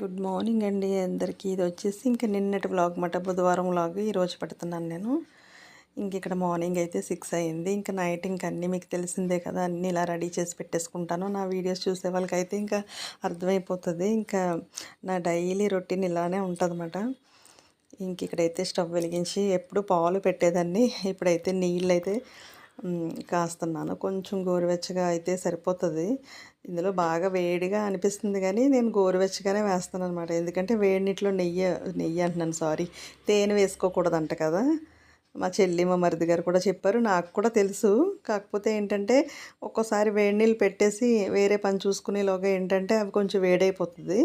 Good morning అండి అందరికీ. ఇది వచ్చేసి ఇంకా నిన్నటి వ్లాగ్ మాట బుధవారం వ్లాగ్. ఈరోజు పెడుతున్నాను నేను. ఇంక ఇక్కడ మార్నింగ్ అయితే సిక్స్ అయింది. ఇంకా నైట్ ఇంక అన్నీ మీకు తెలిసిందే కదా అన్నీ ఇలా రెడీ చేసి పెట్టేసుకుంటాను. నా వీడియోస్ చూసే వాళ్ళకైతే ఇంకా అర్థమైపోతుంది. ఇంకా నా డైలీ రొటీన్ ఇలానే ఉంటుందన్నమాట. ఇంక ఇక్కడైతే స్టవ్ వెలిగించి ఎప్పుడు పాలు పెట్టేదాన్ని. ఇప్పుడైతే నీళ్ళు అయితే కాస్తున్నాను. కొంచెం గోరువెచ్చగా అయితే సరిపోతుంది. ఇందులో బాగా వేడిగా అనిపిస్తుంది కానీ నేను గోరువెచ్చగానే వేస్తాను అనమాట ఎందుకంటే వేడి నీటిలో నెయ్యి నెయ్యి అంటున్నాను సారీ తేనె వేసుకోకూడదంట కదా. మా చెల్లి మా మరిది గారు కూడా చెప్పారు నాకు కూడా తెలుసు. కాకపోతే ఏంటంటే ఒక్కోసారి వేడి నీళ్ళు పెట్టేసి వేరే పని చూసుకునేలోగా ఏంటంటే అవి కొంచెం వేడైపోతుంది.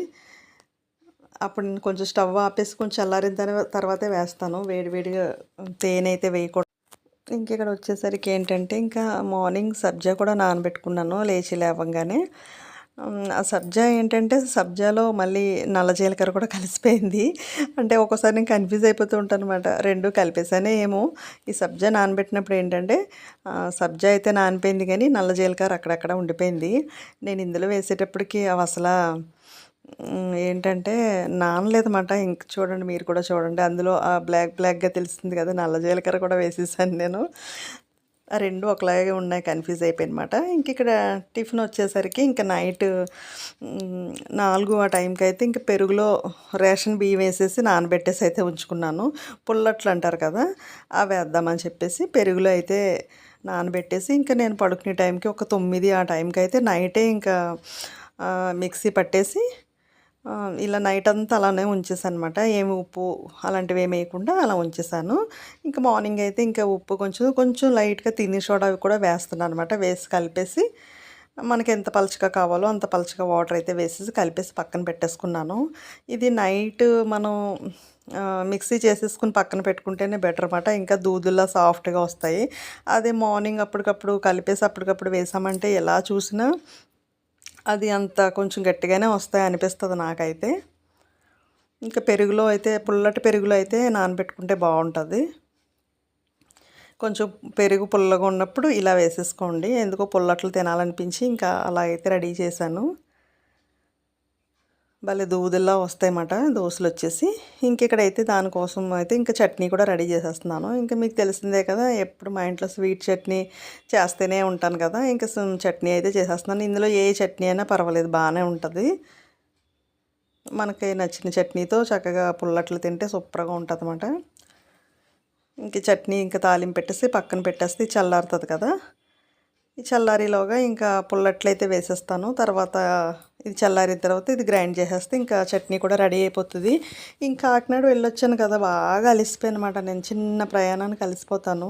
అప్పుడు నేను కొంచెం స్టవ్ ఆపేసి కొంచెం చల్లారిన తర్వాతే వేస్తాను. వేడి వేడిగా తేనె అయితే వేయకూడదు. ఇంక ఇక్కడ వచ్చేసరికి ఏంటంటే ఇంకా మార్నింగ్ సబ్జా కూడా నానబెట్టుకున్నాను లేచి లేవగానే. ఆ సబ్జా ఏంటంటే సబ్జాలో మళ్ళీ నల్ల జీలకర్ర కూడా కలిసిపోయింది. అంటే ఒక్కోసారి నేను కన్ఫ్యూజ్ అయిపోతూ ఉంటాను అనమాట రెండు కలిపేసానే ఏమో. ఈ సబ్జా నానబెట్టినప్పుడు ఏంటంటే సబ్జా అయితే నానిపోయింది కానీ నల్ల జీలకర్ర అక్కడక్కడ ఉండిపోయింది. నేను ఇందులో వేసేటప్పటికి అవి అసలు ఏంటంటే నానలేదన్నమాట. ఇంక చూడండి మీరు కూడా చూడండి. అందులో ఆ బ్లాక్ బ్లాక్గా తెలుస్తుంది కదా నల్ల జీలకర్ర కూడా వేసేసాను నేను. ఆ రెండు ఒకలాగే ఉన్నాయి కన్ఫ్యూజ్ అయిపోయినమాట. ఇంక ఇక్కడ టిఫిన్ వచ్చేసరికి ఇంకా నైట్ నాలుగు ఆ టైంకి అయితే ఇంక పెరుగులో రేషన్ బియ్యం వేసేసి నానబెట్టేసి అయితే ఉంచుకున్నాను. పుల్లట్లు అంటారు కదా అవి వేద్దామని చెప్పేసి పెరుగులో అయితే నానబెట్టేసి ఇంకా నేను పడుకునే టైంకి ఒక తొమ్మిది ఆ టైంకి అయితే నైటే ఇంకా మిక్సీ పట్టేసి ఇలా నైట్ అంతా అలానే ఉంచేసాను అనమాట ఏమి ఉప్పు అలాంటివి ఏమి వేయకుండా అలా ఉంచేసాను. ఇంకా మార్నింగ్ అయితే ఇంకా ఉప్పు కొంచెం కొంచెం లైట్గా తిని సోడా అవి కూడా వేస్తున్నాను అనమాట వేసి కలిపేసి మనకి ఎంత పలుచగా కావాలో అంత పలుచగా వాటర్ అయితే వేసేసి కలిపేసి పక్కన పెట్టేసుకున్నాను. ఇది నైట్ మనం మిక్సీ చేసేసుకుని పక్కన పెట్టుకుంటేనే బెటర్ అనమాట ఇంకా దూదుల్లా సాఫ్ట్గా వస్తాయి. అదే మార్నింగ్ అప్పటికప్పుడు కలిపేసి అప్పటికప్పుడు వేసామంటే ఎలా చూసినా అది అంత కొంచెం గట్టిగానే వస్తాయి అనిపిస్తుంది నాకైతే. ఇంకా పెరుగులో అయితే పుల్లటి పెరుగులో అయితే నానబెట్టుకుంటే బాగుంటుంది. కొంచెం పెరుగు పుల్లగా ఉన్నప్పుడు ఇలా వేసేసుకోండి. ఎందుకో పుల్లట్లు తినాలనిపించి ఇంకా అలా అయితే రెడీ చేశాను. భలే దూదుల్లా వస్తాయన్నమాట. దోశలు వచ్చేసి ఇంకెక్కడైతే దానికోసం అయితే ఇంకా చట్నీ కూడా రెడీ చేసేస్తున్నాను. ఇంకా మీకు తెలిసిందే కదా ఎప్పుడు మా ఇంట్లో స్వీట్ చట్నీ చేస్తూనే ఉంటాను కదా ఇంకా చట్నీ అయితే చేసేస్తున్నాను. ఇందులో ఏ చట్నీ అయినా పర్వాలేదు బాగానే ఉంటుంది. మనకి నచ్చిన చట్నీతో చక్కగా పుల్లట్లు తింటే సూపర్గా ఉంటుంది అన్నమాట ఇంక చట్నీ ఇంకా తాలింపు పెట్టేసి పక్కన పెట్టేస్తే చల్లారుతుంది కదా. చల్లారిలోగా ఇంకా పుల్లట్లయితే వేసేస్తాను. తర్వాత ఇది చల్లారిన తర్వాత ఇది గ్రైండ్ చేసేస్తే ఇంకా చట్నీ కూడా రెడీ అయిపోతుంది. ఇంకా కాకినాడ వెళ్ళొచ్చాను కదా బాగా అలసిపోయానమాట. నేను చిన్న ప్రయాణానికి అలసిపోతాను.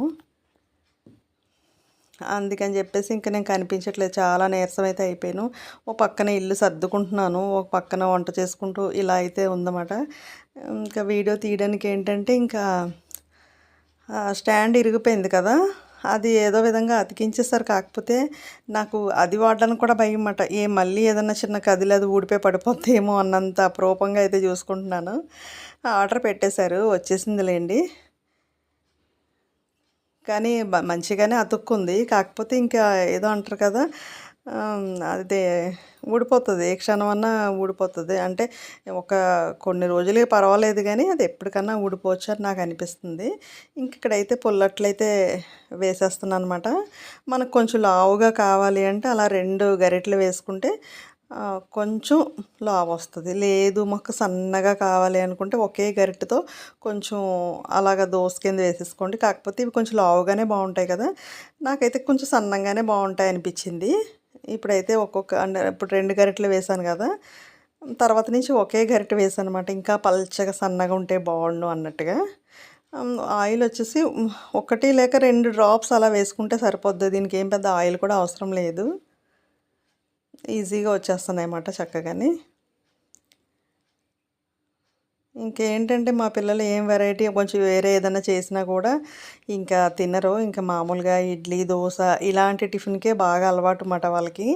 అందుకని చెప్పేసి ఇంకా నేను కనిపించట్లేదు. చాలా నీరసం అయితే అయిపోయాను. ఓ పక్కన ఇల్లు సర్దుకుంటున్నాను. ఒక పక్కన వంట చేసుకుంటూ ఇలా అయితే ఉందన్నమాట. ఇంకా వీడియో తీయడానికి ఏంటంటే ఇంకా స్టాండ్ ఇరిగిపోయింది కదా. అది ఏదో విధంగా అతికించేస్తారు కాకపోతే నాకు అది వాడడానికి కూడా భయం అన్నమాట. ఏ మళ్ళీ ఏదన్నా చిన్న కదిలి అది ఊడిపోయి పడిపోతేమో అన్నంత అప్రూపంగా అయితే చూసుకుంటున్నాను. ఆర్డర్ పెట్టేశారు. వచ్చేసిందిలేండి. కానీ మంచిగానే అతుక్కుంది. కాకపోతే ఇంకా ఏదో అంటారు కదా అదే ఊడిపోతుంది. ఏ క్షణం అన్నా ఊడిపోతుంది. అంటే ఒక కొన్ని రోజులకి పర్వాలేదు కానీ అది ఎప్పటికన్నా ఊడిపోవచ్చు అని నాకు అనిపిస్తుంది. ఇంక ఇక్కడైతే పుల్లట్లయితే వేసేస్తున్నాను అనమాట మనకు కొంచెం లావుగా కావాలి అంటే అలా రెండు గరిటలు వేసుకుంటే కొంచెం లావు వస్తుంది. లేదు మాకు సన్నగా కావాలి అనుకుంటే ఒకే గరిటెతో కొంచెం అలాగ దోస కింద వేసేసుకోండి. కాకపోతే ఇవి కొంచెం లావుగానే బాగుంటాయి కదా. నాకైతే కొంచెం సన్నంగానే బాగుంటాయి అనిపించింది. ఇప్పుడైతే ఒక్కొక్క అంటే ఇప్పుడు రెండు గరిటలు వేసాను కదా తర్వాత నుంచి ఒకే గరిటె వేసాను అనమాట ఇంకా పల్చగా సన్నగా ఉంటే బాగుండు అన్నట్టుగా. ఆయిల్ వచ్చేసి ఒకటి లేక రెండు డ్రాప్స్ అలా వేసుకుంటే సరిపోద్ది. దీనికి ఏం పెద్ద ఆయిల్ కూడా అవసరం లేదు. ఈజీగా వచ్చేస్తున్నాయి అన్నమాట చక్కగానే. ఇంకేంటంటే మా పిల్లలు ఏం వెరైటీ కొంచెం వేరే ఏదైనా చేసినా కూడా ఇంకా తినరు. ఇంకా మామూలుగా ఇడ్లీ దోశ ఇలాంటి టిఫిన్కే బాగా అలవాటు అన్నమాట వాళ్ళకి.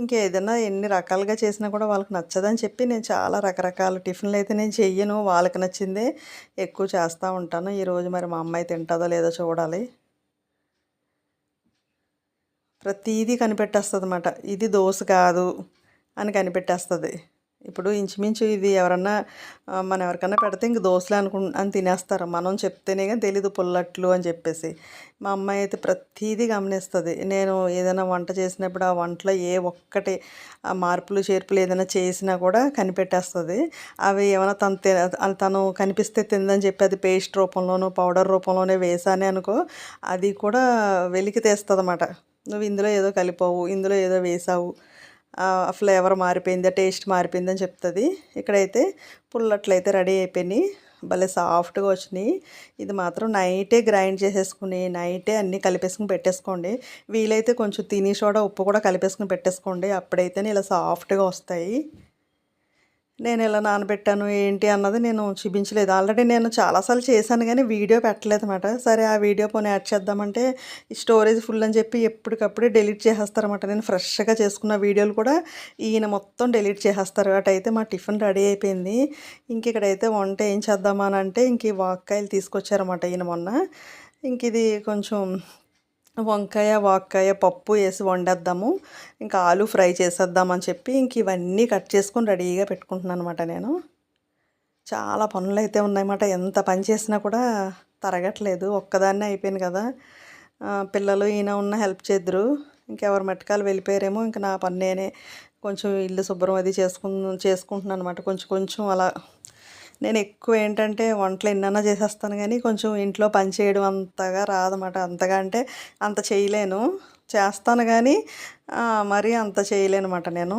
ఇంకా ఏదైనా ఎన్ని రకాలుగా చేసినా కూడా వాళ్ళకి నచ్చదని చెప్పి నేను చాలా రకరకాల టిఫిన్లు అయితే నేను చెయ్యను. వాళ్ళకి నచ్చిందే ఎక్కువ చేస్తూ ఉంటాను. ఈరోజు మరి మా అమ్మాయి తింటుందో లేదో చూడాలి. ప్రతిదీ కనిపెట్టేస్తుంది అన్నమాట ఇది దోశ కాదు అని కనిపెట్టేస్తుంది. ఇప్పుడు ఇంచుమించు ఇది ఎవరన్నా మనం ఎవరికన్నా పెడితే ఇంక దోశలు అనుకు అని తినేస్తారు. మనం చెప్తేనే కానీ తెలీదు పుల్లట్లు అని చెప్పేసి. మా అమ్మాయి అయితే ప్రతీదీ గమనిస్తుంది. నేను ఏదైనా వంట చేసినప్పుడు ఆ వంటలో ఏ ఒక్కటి ఆ మార్పులు చేర్పులు ఏదైనా చేసినా కూడా కనిపెట్టేస్తుంది. అవి ఏమైనా తను తిన తను కనిపిస్తే తిందని చెప్పి అది పేస్ట్ రూపంలోనూ పౌడర్ రూపంలోనే వేసానే అనుకో అది కూడా వెలికి తీస్తుంది అన్నమాట నువ్వు ఇందులో ఏదో కలిపావు ఇందులో ఏదో వేసావు ఫ్లేవర్ మారిపోయింది టేస్ట్ మారిపోయింది అని చెప్తుంది. ఇక్కడైతే పుల్లట్లయితే రెడీ అయిపోయినాయి. భలే సాఫ్ట్గా వచ్చినాయి. ఇది మాత్రం నైటే గ్రైండ్ చేసేసుకుని నైటే అన్నీ కలిపేసుకుని పెట్టేసుకోండి. వీలైతే కొంచెం తిని సోడా ఉప్పు కూడా కలిపేసుకుని పెట్టేసుకోండి. అప్పుడైతేనే ఇలా సాఫ్ట్గా వస్తాయి. నేను ఇలా నానబెట్టాను ఏంటి అన్నది నేను చూపించలేదు. ఆల్రెడీ నేను చాలాసార్లు చేశాను కానీ వీడియో పెట్టలేదు అనమాట సరే ఆ వీడియో పోనీ యాడ్ చేద్దామంటే ఈ స్టోరేజ్ ఫుల్ అని చెప్పి ఎప్పటికప్పుడే డిలీట్ చేసేస్తారన్నమాట. నేను ఫ్రెష్గా చేసుకున్న వీడియోలు కూడా ఈయన మొత్తం డిలీట్ చేసేస్తారు. అటైతే మా టిఫిన్ రెడీ అయిపోయింది. ఇంక ఇక్కడైతే వంట ఏం చేద్దామా అంటే ఇంక ఈ వాక్కాయలు తీసుకొచ్చారన్నమాట ఈయన మొన్న. ఇంక ఇది కొంచెం వంకాయ వాకాయ పప్పు వేసి వండేద్దాము. ఇంకా ఆలు ఫ్రై చేసేద్దామని చెప్పి ఇంక ఇవన్నీ కట్ చేసుకొని రెడీగా పెట్టుకుంటున్నాను అనమాట నేను. చాలా పనులు అయితే ఉన్నాయన్నమాట. ఎంత పని చేసినా కూడా తరగట్లేదు. ఒక్కదాన్నే అయిపోయింది కదా. పిల్లలు ఈయన ఉన్న హెల్ప్ చేద్దరు. ఇంకెవరు మట్టకాలు వెళ్ళిపోయారేమో. ఇంకా నా పని నేనే కొంచెం ఇల్లు శుభ్రం అది చేసుకు చేసుకుంటున్నాను అనమాట కొంచెం కొంచెం అలా నేను ఎక్కువ ఏంటంటే వంటలు ఎన్నైనా చేసేస్తాను కానీ కొంచెం ఇంట్లో పని చేయడం అంతగా రాదన్నమాట. అంతగా అంటే అంత చేయలేను. చేస్తాను కానీ మరీ అంత చేయలేనమాట నేను.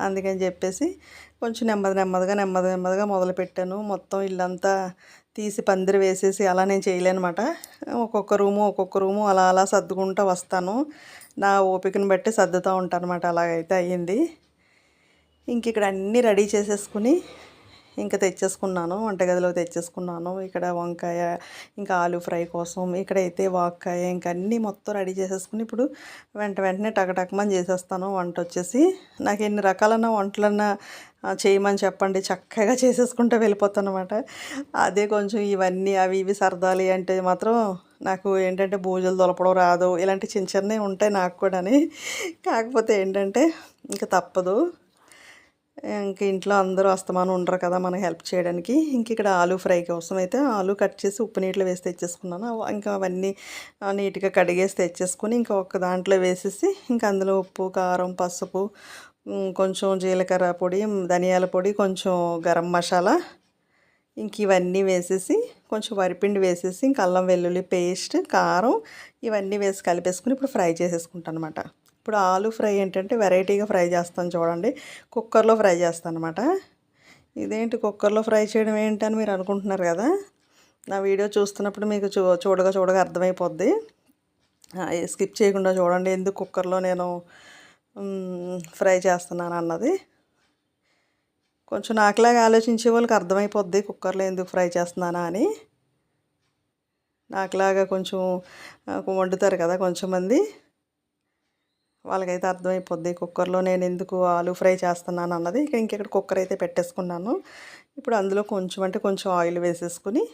అందుకని చెప్పేసి కొంచెం నెమ్మది నెమ్మదిగా నెమ్మది నెమ్మదిగా మొదలుపెట్టాను. మొత్తం ఇల్లంతా తీసి పందిరి వేసేసి అలా నేను చేయలేనమాట ఒక్కొక్క రూము ఒక్కొక్క రూము అలా అలా సర్దుకుంటూ వస్తాను. నా ఓపికను బట్టి సర్దుతూ ఉంటాను అనమాట అలాగైతే అయ్యింది. ఇంక ఇక్కడ అన్నీ రెడీ చేసేసుకుని ఇంకా తెచ్చేసుకున్నాను వంటగదిలో తెచ్చేసుకున్నాను. ఇక్కడ వంకాయ ఇంకా ఆలు ఫ్రై కోసం ఇక్కడైతే వాక్కాయ ఇంకా అన్నీ మొత్తం రెడీ చేసేసుకుని ఇప్పుడు వెంట వెంటనే టకటకమని చేసేస్తాను వంట వచ్చేసి నాకు ఎన్ని రకాలన్న వంటలన్నా చేయమని చెప్పండి చక్కగా చేసేసుకుంటూ వెళ్ళిపోతాను అనమాట అదే కొంచెం ఇవన్నీ అవి ఇవి సరదాలి అంటే మాత్రం నాకు ఏంటంటే భూజలు దొలపడం రాదు ఇలాంటి చిన్న చిన్నవి ఉంటాయి నాకు కూడాని. కాకపోతే ఏంటంటే ఇంకా తప్పదు. ఇంక ఇంట్లో అందరూ అస్తమానం ఉండరు కదా మనం హెల్ప్ చేయడానికి. ఇంక ఇక్కడ ఆలు ఫ్రై కోసం అయితే ఆలు కట్ చేసి ఉప్పు నీటిలో వేసి తెచ్చేసుకున్నాను. ఇంకా అవన్నీ నీట్గా కడిగేసి తెచ్చేసుకుని ఇంకా ఒక దాంట్లో వేసేసి ఇంకా అందులో ఉప్పు కారం పసుపు కొంచెం జీలకర్ర పొడి ధనియాల పొడి కొంచెం గరం మసాలా ఇంక ఇవన్నీ వేసేసి కొంచెం వరిపిండి వేసేసి ఇంక అల్లం వెల్లుల్లి పేస్ట్ కారం ఇవన్నీ వేసి కలిపేసుకుని ఇప్పుడు ఫ్రై చేసేసుకుంటాను అనమాట ఇప్పుడు ఆలు ఫ్రై ఏంటంటే వెరైటీగా ఫ్రై చేస్తాను చూడండి. కుక్కర్లో ఫ్రై చేస్తాను అనమాట ఇదేంటి కుక్కర్లో ఫ్రై చేయడం ఏంటని మీరు అనుకుంటున్నారు కదా? నా వీడియో చూస్తున్నప్పుడు మీకు చూ చూడగా చూడగా అర్థమైపోద్ది. స్కిప్ చేయకుండా చూడండి ఎందుకు కుక్కర్లో నేను ఫ్రై చేస్తున్నాను అన్నది. కొంచెం నాకులాగా ఆలోచించే వాళ్ళకి అర్థమైపోద్ది కుక్కర్లో ఎందుకు ఫ్రై చేస్తున్నానా అని. నాకులాగా కొంచెం వండుతారు కదా కొంచెం మంది. వాళ్ళకైతే అర్థమైపోద్ది. కుక్కర్లో నేను ఎందుకు ఆలు ఫ్రై చేస్తున్నాను అన్నది ఇక ఇంకెక్కడ కుక్కర్ అయితే పెట్టేసుకున్నాను. ఇప్పుడు అందులో కొంచెం అంటే కొంచెం ఆయిల్ వేసేసుకుని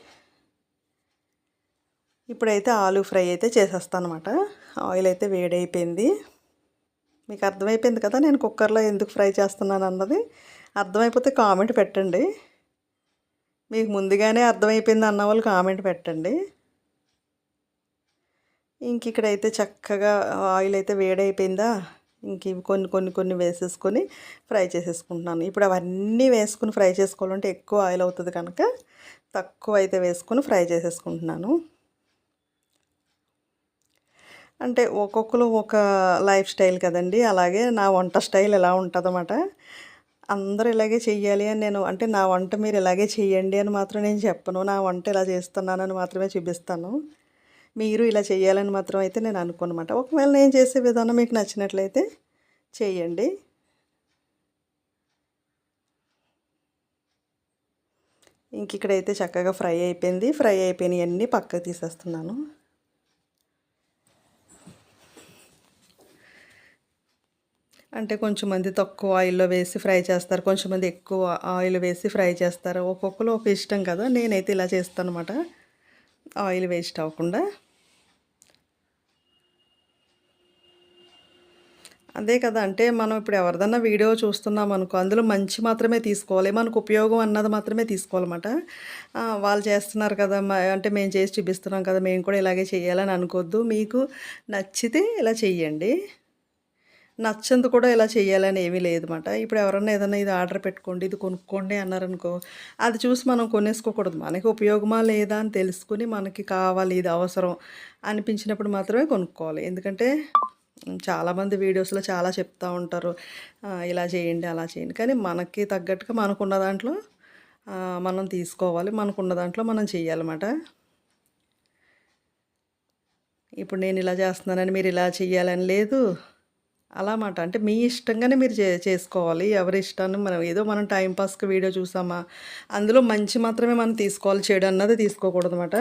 ఇప్పుడైతే ఆలు ఫ్రై అయితే చేసేస్తాను అనమాట ఆయిల్ అయితే వేడైపోయింది. మీకు అర్థమైపోయింది కదా నేను కుక్కర్లో ఎందుకు ఫ్రై చేస్తున్నాను అన్నది అర్థమైపోతే కామెంట్ పెట్టండి. మీకు ముందుగానే అర్థమైపోయింది అన్న వాళ్ళు కామెంట్ పెట్టండి. ఇంక ఇక్కడైతే చక్కగా ఆయిల్ అయితే వేడైపోయిందా? ఇంక ఇవి కొన్ని కొన్ని కొన్ని వేసేసుకొని ఫ్రై చేసేసుకుంటున్నాను. ఇప్పుడు అవన్నీ వేసుకుని ఫ్రై చేసుకోవాలంటే ఎక్కువ ఆయిల్ అవుతుంది కనుక తక్కువ అయితే వేసుకొని ఫ్రై చేసేసుకుంటున్నాను. అంటే ఒక్కొక్కరు ఒక లైఫ్ స్టైల్ కదండి. అలాగే నా వంట స్టైల్ ఎలా ఉంటుందన్నమాట. అందరూ ఇలాగే చెయ్యాలి అని నేను అంటే నా వంట మీరు ఇలాగే చెయ్యండి అని మాత్రం నేను చెప్పను. నా వంట ఇలా చేస్తున్నానని మాత్రమే చూపిస్తాను. మీరు ఇలా చేయాలని మాత్రం అయితే నేను అనుకోనమాట. ఒకవేళ నేను చేసే విధానం మీకు నచ్చినట్లయితే చేయండి. ఇంక ఇక్కడైతే చక్కగా ఫ్రై అయిపోయింది. ఫ్రై అయిపోయినవి అన్నీ పక్కకు తీసేస్తున్నాను. అంటే కొంచెం మంది తక్కువ ఆయిల్లో వేసి ఫ్రై చేస్తారు. కొంచెం మంది ఎక్కువ ఆయిల్ వేసి ఫ్రై చేస్తారు. ఒక్కొక్కరు ఒక ఇష్టం కదా. నేనైతే ఇలా చేస్తాను అనమాట ఆయిల్ వేస్ట్ అవ్వకుండా అదే కదా అంటే మనం ఇప్పుడు ఎవరిదన్నా వీడియో చూస్తున్నాం అనుకో అందులో మంచి మాత్రమే తీసుకోవాలి మనకు ఉపయోగం అన్నది మాత్రమే తీసుకోవాలన్నమాట. వాళ్ళు చేస్తున్నారు కదా అంటే మేము చేసి చూపిస్తున్నాం కదా మేము కూడా ఇలాగే చేయాలని అనుకోవద్దు. మీకు నచ్చితే ఇలా చెయ్యండి నచ్చంది కూడా ఇలా చేయాలని ఏమీ లేదన్నమాట. ఇప్పుడు ఎవరన్నా ఏదైనా ఇది ఆర్డర్ పెట్టుకోండి ఇది కొనుక్కోండి అన్నారనుకో అది చూసి మనం కొనేసుకోకూడదు. మనకి ఉపయోగమా లేదా అని తెలుసుకుని మనకి కావాలి ఇది అవసరం అనిపించినప్పుడు మాత్రమే కొనుక్కోవాలి. ఎందుకంటే చాలామంది వీడియోస్లో చాలా చెప్తా ఉంటారు ఇలా చేయండి అలా చేయండి. కానీ మనకి తగ్గట్టుగా మనకున్న దాంట్లో మనం తీసుకోవాలి. మనకున్న దాంట్లో మనం చేయాలన్నమాట ఇప్పుడు నేను ఇలా చేస్తున్నానని మీరు ఇలా చేయాలని లేదు. అలా మాట. అంటే మీ ఇష్టంగానే మీరు చే చేసుకోవాలి. ఎవరి ఇష్టాన్ని మనం ఏదో మనం టైంపాస్కి వీడియో చూసామా అందులో మంచి మాత్రమే మనం తీసుకోవాలి. చెడు అన్నది తీసుకోకూడదు అనమాట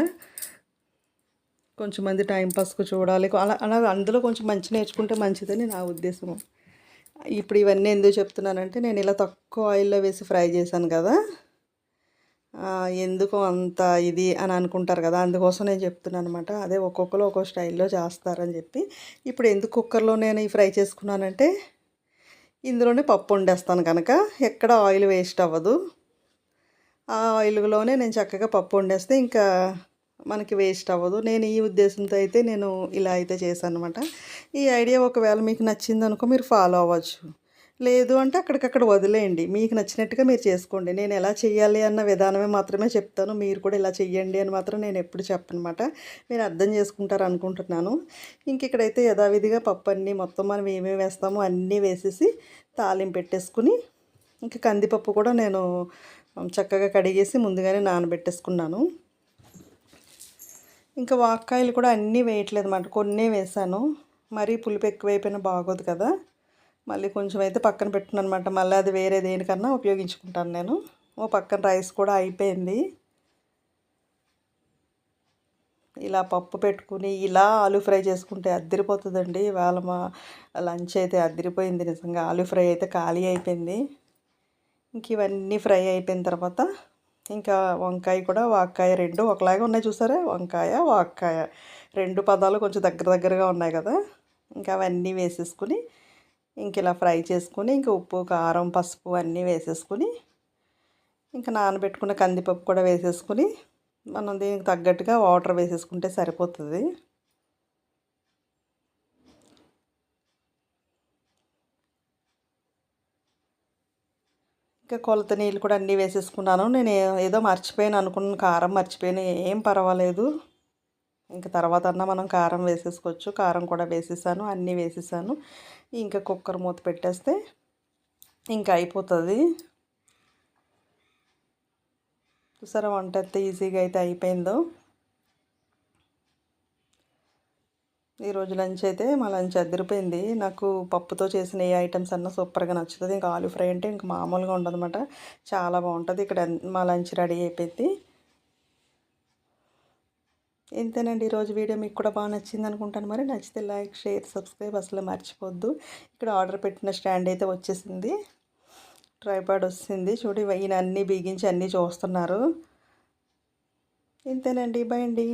కొంచెం మంది టైంపాస్కి చూడాలి. అలా అలా అందులో కొంచెం మంచి నేర్చుకుంటే మంచిదని నా ఉద్దేశం ఇప్పుడు ఇవన్నీ ఎందుకు చెప్తున్నానంటే నేను ఇలా తక్కువ ఆయిల్లో వేసి ఫ్రై చేశాను కదా. ఎందుకు అంత ఇది అని అనుకుంటారు కదా అందుకోసం నేను చెప్తున్నాను అనమాట అదే ఒక్కొక్కరు ఒక్కో స్టైల్లో చేస్తారని చెప్పి. ఇప్పుడు ఎందుకు కుక్కర్లో నేను ఈ ఫ్రై చేసుకున్నానంటే ఇందులోనే పప్పు వండేస్తాను కనుక. ఎక్కడ ఆయిల్ వేస్ట్ అవ్వదు. ఆ ఆయిల్లోనే నేను చక్కగా పప్పు వండేస్తే ఇంకా మనకి వేస్ట్ అవ్వదు. నేను ఈ ఉద్దేశంతో అయితే నేను ఇలా అయితే చేశాను అనమాట ఈ ఐడియా ఒకవేళ మీకు నచ్చింది అనుకో మీరు ఫాలో అవ్వచ్చు. లేదు అంటే అక్కడికక్కడ వదిలేయండి. మీకు నచ్చినట్టుగా మీరు చేసుకోండి. నేను ఎలా చేయాలి అన్న విధానమే మాత్రమే చెప్తాను. మీరు కూడా ఇలా చెయ్యండి అని మాత్రం నేను ఎప్పుడు చెప్పనమాట. మీరు అర్థం చేసుకుంటారు అనుకుంటున్నాను. ఇంక ఇక్కడైతే యథావిధిగా పప్పు అన్నీ మొత్తం మనం ఏమేమి వేస్తామో అన్నీ వేసేసి తాలింపు పెట్టేసుకుని ఇంకా కందిపప్పు కూడా నేను చక్కగా కడిగేసి ముందుగానే నానబెట్టేసుకున్నాను. ఇంకా వాక్కాయలు కూడా అన్నీ వేయట్లేదు అన్నమాట కొన్నే వేసాను. మరీ పులుపు ఎక్కువైపోయినా బాగోదు కదా. మళ్ళీ కొంచెం అయితే పక్కన పెట్టుకున్నాను అనమాట మళ్ళీ అది వేరే దేనికన్నా ఉపయోగించుకుంటాను నేను. ఓ పక్కన రైస్ కూడా అయిపోయింది. ఇలా పప్పు పెట్టుకుని ఇలా ఆలు ఫ్రై చేసుకుంటే అద్దరిపోతుందండి. ఇవాళ మా లంచ్ అయితే అద్దరిపోయింది నిజంగా. ఆలు ఫ్రై అయితే ఖాళీ అయిపోయింది. ఇంక ఇవన్నీ ఫ్రై అయిపోయిన తర్వాత ఇంకా వంకాయ కూడా వాక్కాయ రెండు ఒకలాగే ఉన్నాయి చూసారా? వంకాయ వాక్కాయ. రెండు పదాలు కొంచెం దగ్గర దగ్గరగా ఉన్నాయి కదా. ఇంకా అవన్నీ వేసేసుకుని ఇంక ఇలా ఫ్రై చేసుకుని ఇంక ఉప్పు కారం పసుపు అన్నీ వేసేసుకుని ఇంకా నానబెట్టుకున్న కందిపప్పు కూడా వేసేసుకుని మనం దీనికి తగ్గట్టుగా వాటర్ వేసేసుకుంటే సరిపోతుంది. ఇంకా కొలత నీళ్ళు కూడా అన్నీ వేసేసుకున్నాను. నేను ఏదో మర్చిపోయాను అనుకున్న కారం మర్చిపోయాను. ఏం పర్వాలేదు. ఇంకా తర్వాత అన్న మనం కారం వేసేసుకోవచ్చు. కారం కూడా వేసేసాను అన్నీ వేసేసాను. ఇంకా కుక్కర్ మూత పెట్టేస్తే ఇంకా అయిపోతుంది. చూసారా వంట ఎంత ఈజీగా అయితే అయిపోయిందో. ఈరోజు లంచ్ అయితే మా లంచ్ అదిరిపోయింది. నాకు పప్పుతో చేసిన ఏ ఐటమ్స్ అన్నా సూపర్గా నచ్చుతుంది. ఇంకా ఆలు ఫ్రై అంటే ఇంకా మామూలుగా ఉండదన్నమాట. చాలా బాగుంటుంది. ఇక్కడ మా లంచ్ రెడీ అయిపోయింది. ఇంతేనండి. ఈరోజు వీడియో మీకు కూడా బాగా నచ్చింది అనుకుంటాను. మరి నచ్చితే లైక్ షేర్ సబ్స్క్రైబ్ అసలు మర్చిపోద్దు. ఇక్కడ ఆర్డర్ పెట్టిన స్టాండ్ అయితే వచ్చేసింది. ట్రైపాడ్ వచ్చింది చూడు ఈయన అన్నీ బిగించి అన్నీ చూస్తున్నారు. ఇంతేనండి. బాయ్ అండి.